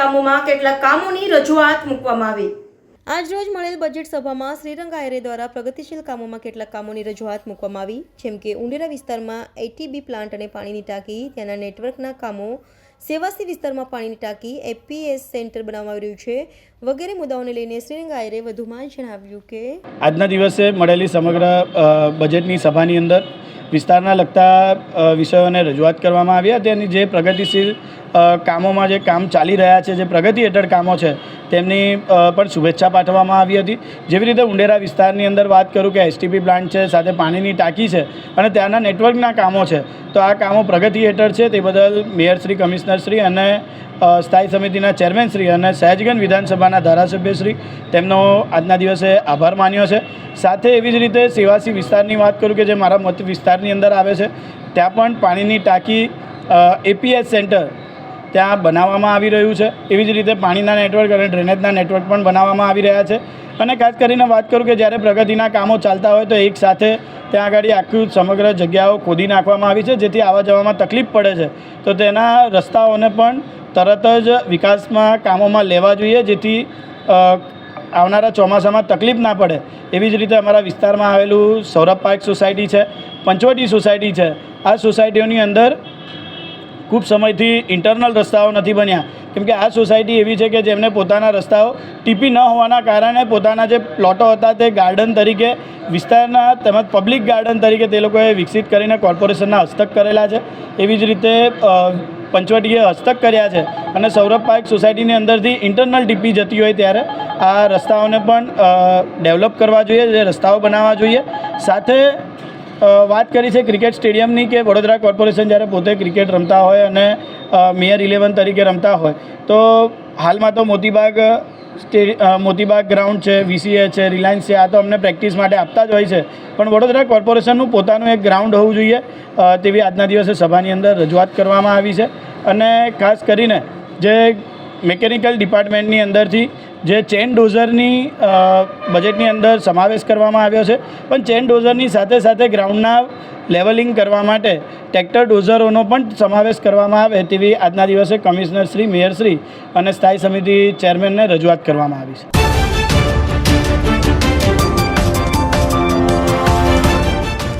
કામોમાં કેટલાક કામોની રજૂઆત મૂકવામાં આવી. આજરોજ મળેલ બજેટ સભામાં શ્રીરંગ આયરે દ્વારા પ્રગતિશીલ કામોમાં કેટલાક કામોની રજૂઆત મૂકવામાં આવી જેમ કે ઉંડેરા વિસ્તારમાં એટીબી પ્લાન્ટ અને પાણીની ટાંકી ત્યાંના નેટવર્કના કામો સેવાસી વિસ્તારમાં પાણીની ટાંકી એપીએસ સેન્ટર બનાવવામાં આવી રહ્યું છે વગેરે મુદ્દાઓને લઈને શ્રીરંગ આયરે વધુમાં જણાવ્યું કે આજના દિવસે મળેલી સમગ્ર બજેટની સભાની અંદર વિસ્તારના લગતા વિષયોને રજૂઆત કરવામાં આવી હતી અને જે પ્રગતિશીલ કામોમાં જે કામ ચાલી રહ્યા છે, જે પ્રગતિ હેઠળ કામો છે, તેમની પણ શુભેચ્છા પાઠવવામાં આવી હતી. જેવી રીતે ઉંડેરા વિસ્તારની અંદર વાત કરું કે એસટીપી પ્લાન્ટ છે, સાથે પાણીની ટાંકી છે અને ત્યાંના નેટવર્કના કામો છે, તો આ કામો પ્રગતિ હેઠળ છે. તે બદલ મેયરશ્રી કમિશનરશ્રી અને સ્થાયી સમિતિના ચેરમેનશ્રી અને સહેજગંજ વિધાનસભાના ધારાસભ્યશ્રી તેમનો આજના દિવસે આભાર માન્યો છે. સાથે એવી જ રીતે સેવાસી વિસ્તારની વાત કરું કે જે મારા મત વિસ્તારની અંદર આવે છે, ત્યાં પણ પાણીની ટાંકી એપીએસ સેન્ટર ત્યાં બનાવવામાં આવી રહ્યું છે. એવી જ રીતે પાણીના નેટવર્ક અને ડ્રેનેજના નેટવર્ક પણ બનાવવામાં આવી રહ્યા છે. અને ખાસ કરીને વાત કરું કે જ્યારે પ્રગતિના કામો ચાલતા હોય તો એક સાથે ત્યાં આગળ આખું સમગ્ર જગ્યાઓ ખોદી નાખવામાં આવી છે, જેથી આવવા જવામાં તકલીફ પડે છે. તો તેના રસ્તાઓને પણ તરત જ વિકાસમાં કામોમાં લેવા જોઈએ, જેથી આવનારા ચોમાસામાં તકલીફ ના પડે. એવી જ રીતે અમારા વિસ્તારમાં આવેલું સૌરભ પાર્ક સોસાયટી છે, પંચવટી સોસાયટી છે. આ સોસાયટીઓની અંદર ખૂબ સમયથી ઇન્ટરનલ રસ્તાઓ નથી બન્યા. કેમકે આ સોસાયટી એવી છે કે જેમને પોતાના રસ્તાઓ ટીપી ન હોવાના કારણે પોતાના જે પ્લોટો હતા તે ગાર્ડન તરીકે, વિસ્તારના તેમજ પબ્લિક ગાર્ડન તરીકે તે લોકોએ વિકસિત કરીને કોર્પોરેશનના હસ્તક કરેલા છે. એવી જ રીતે પંચવટીએ હસ્તક કર્યા છે. અને સૌરભ પાર્ક સોસાયટીની અંદરથી ઇન્ટરનલ ટીપી જતી હોય ત્યારે આ રસ્તાઓને પણ ડેવલપ કરવા જોઈએ, જે રસ્તાઓ બનાવવા જોઈએ. સાથે વાત કરી છે ક્રિકેટ સ્ટેડિયમની કે વડોદરા કોર્પોરેશન જ્યારે પોતે ક્રિકેટ રમતા હોય અને મેયર ઇલેવન તરીકે રમતા હોય. તો હાલમાં તો મોતીબાગ સ્ટે મોતીબાગ ગ્રાઉન્ડ છે, વીસીએ છે, રિલાયન્સ છે, આ તો અમને પ્રેક્ટિસ માટે આપતા જ હોય છે. પણ વડોદરા કોર્પોરેશનનું પોતાનું એક ગ્રાઉન્ડ હોવું જોઈએ તેવી આજના દિવસે સભાની અંદર રજૂઆત કરવામાં આવી છે. અને ખાસ કરીને જે મિકેનિકલ ડિપાર્ટમેન્ટની અંદરથી જે ચેન ડોઝરની બજેટની અંદર સમાવેશ કરવામાં આવ્યો છે. પણ ચેન ડોઝરની સાથે સાથે ગ્રાઉન્ડના લેવલિંગ કરવા માટે ટ્રેક્ટર ડોઝરોનો પણ સમાવેશ કરવામાં આવે તેવી આજના દિવસે કમિશનર શ્રી, મેયર શ્રી અને સ્થાયી સમિતિ ચેરમેનને રજૂઆત કરવામાં આવી છે.